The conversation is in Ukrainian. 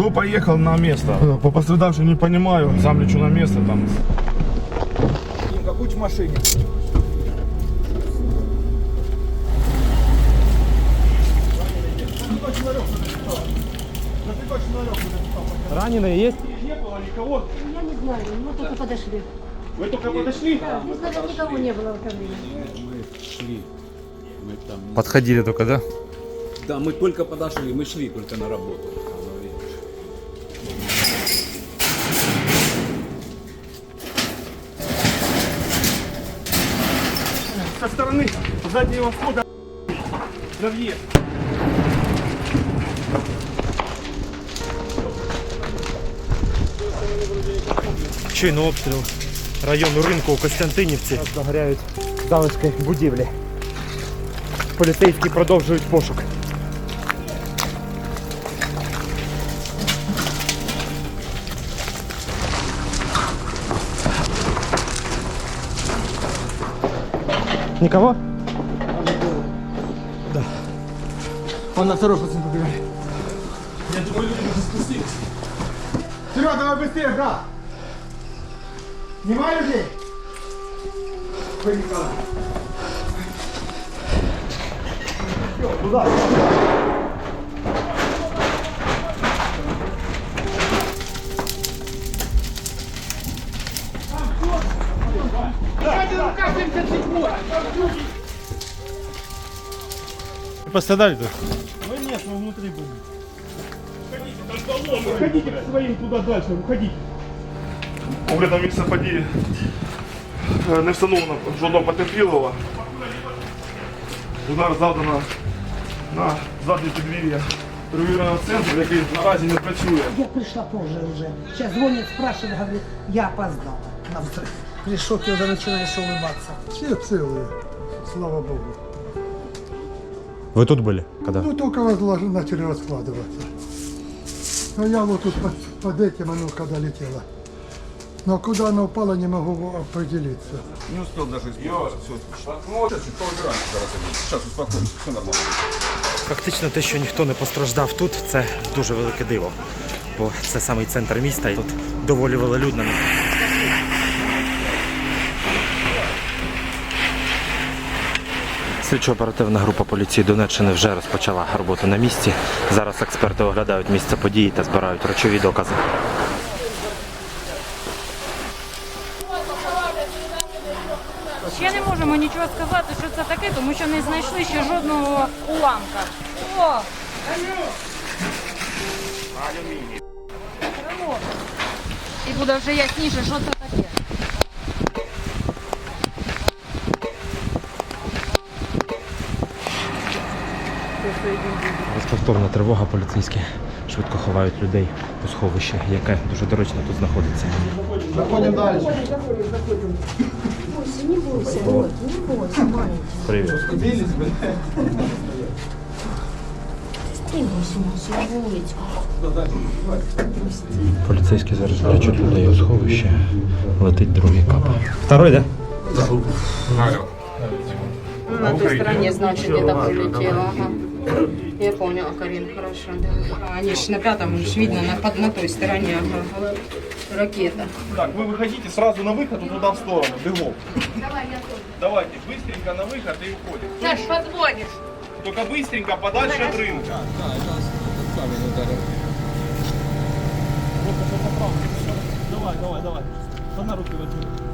Кто поехал на место? По пострадавшим не понимаю. Сам лечу на место там. Димка, будь в машине. Раненые есть? Не было никого. Я не знаю, мы только подошли. Вы только подошли? Здесь даже никого не было в кабине. Мы шли. Мы там... Подходили только, да? Да, мы только подошли, мы шли только на работу. Со стороны заднего входа на въезд. Щойно обстріл району ринку у Костянтинівці. Догоряють залишки будівлі. Поліцейські продовжують пошук. Никого? Он на второй пацан побежали. Я думаю, люди уже спустились. Серега, давай быстрее, брат. Снимай людей. Ой, Николай. Туда. Пострадали тут? Мы нет, мы внутри были. Уходите к своим туда дальше, уходите. Огляд на місце події е, не встановлено жодного потерпілого. Удар завдано на заднє підвір'я ревірного центру, який наразі не працює. Я пришла позже уже. Сейчас звонит, спрашивает, говорит, я опоздала на взрыв. При шоке уже начинаешь улыбаться. Все целые, слава богу. Вы тут были? Когда? Ну, только возлож- начали раскладываться. А я вот тут под, под этим, оно когда летело. Но куда оно упало, не могу определиться. Не успел даже испугаться. Все. Ну, сейчас чуть поубираем зараз. Сейчас успокоимся, все нормально. Фактично те, що ніхто не постраждав тут, це дуже велике диво. Бо це самий центр міста і тут доволі велолюдно. Слідчо-оперативна група поліції Донеччини вже розпочала роботу на місці. Зараз експерти оглядають місце події та збирають речові докази. Ще не можемо нічого сказати, що це таке, тому що не знайшли ще жодного уламка. О! І буде вже ясніше, що це таке. Розповторна тривога поліцейські швидко ховають людей у сховище, яке дуже доречно тут знаходиться. Заходим дальше. Не бойся, вот, не бойся, маленький. Привіт. Не вулицю. Поліцейські зараз лечать людей у сховище. Летить другий кап. Второй, да? На той стороне, значит, где-то прилетело. Ага. Я Карин, хорошо. Да. А, Они на пятом, ж видно, на, под- на той стороне. Ага. Ракета. Так, вы выходите сразу на выход, туда в сторону, бегом. Давайте, быстренько на выход и уходим. Саш, подводишь. Только быстренько подальше от рынка. Давай, давай, давай. Одна руки возьми.